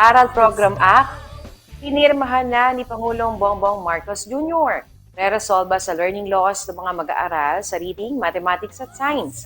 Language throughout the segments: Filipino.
Aral Program Act, pinirmahan na ni Pangulong Bongbong Marcos Jr. Re-resolve sa learning loss ng mga mag-aaral sa reading, mathematics at science.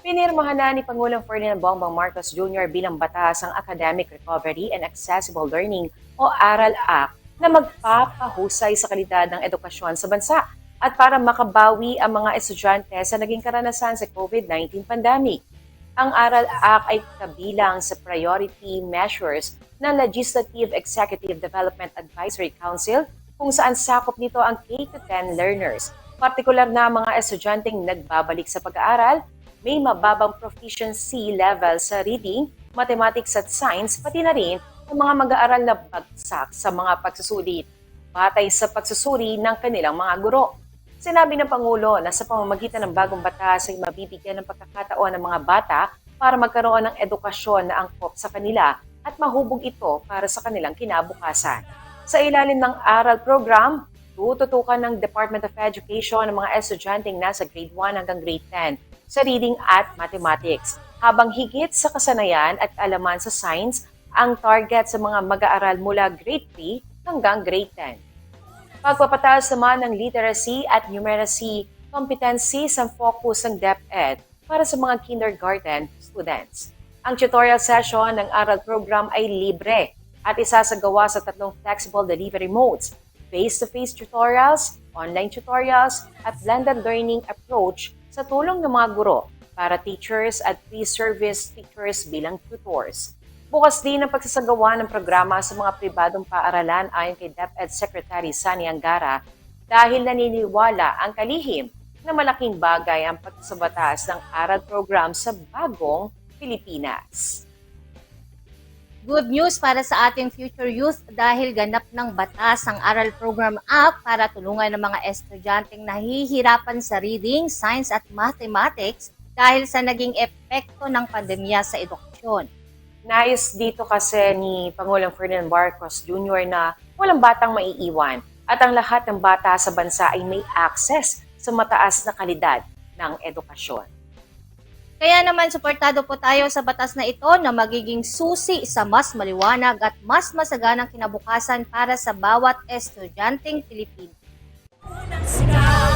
Pinirmahan na ni Pangulong Ferdinand Bongbong Marcos Jr. bilang batas ang Academic Recovery and Accessible Learning o ARAL Act na magpapahusay sa kalidad ng edukasyon sa bansa at para makabawi ang mga estudyante sa naging karanasan sa COVID-19 pandemic. Ang ARAL Act ay kabilang sa priority measures ng Legislative Executive Development Advisory Council kung saan sakop nito ang K-10 learners, partikular na mga estudyanteng nagbabalik sa pag-aaral, may mababang proficiency level sa reading, mathematics at science, pati na rin ang mga mag-aaral na bagsak sa mga pagsusulit, batay sa pagsusuri ng kanilang mga guro. Sinabi ng Pangulo na sa pamamagitan ng bagong batas ay mabibigyan ng pagkakataon ng mga bata para magkaroon ng edukasyon na angkop sa kanila at mahubog ito para sa kanilang kinabukasan. Sa ilalim ng aral program, tututukan ng Department of Education ang mga estudyanteng nasa grade 1 hanggang grade 10 sa reading at mathematics, habang higit sa kasanayan at alaman sa science ang target sa mga mag-aaral mula grade 3 hanggang grade 10. Pagpapataas naman ng literacy at numeracy competencies ang focus ng DepEd para sa mga kindergarten students. Ang tutorial session ng aral program ay libre at isasagawa sa tatlong flexible delivery modes, face-to-face tutorials, online tutorials, at blended learning approach sa tulong ng mga guro para teachers at pre-service teachers bilang tutors. Bukas din ang pagsasagawa ng programa sa mga pribadong paaralan ayon kay DepEd Secretary Sani Angara dahil naniniwala ang kalihim na malaking bagay ang pagsabatas ng aral program sa bagong Pilipinas. Good news para sa ating future youth dahil ganap ng batas ang Aral Program Act para tulungan ng mga estudyanteng nahihirapan sa reading, science at mathematics dahil sa naging epekto ng pandemya sa edukasyon. Nais dito kasi ni Pangulong Ferdinand Marcos Jr. na walang batang maiiwan at ang lahat ng bata sa bansa ay may access sa mataas na kalidad ng edukasyon. Kaya naman suportado po tayo sa batas na ito na magiging susi sa mas maliwanag at mas masaganang kinabukasan para sa bawat estudyanteng Pilipino.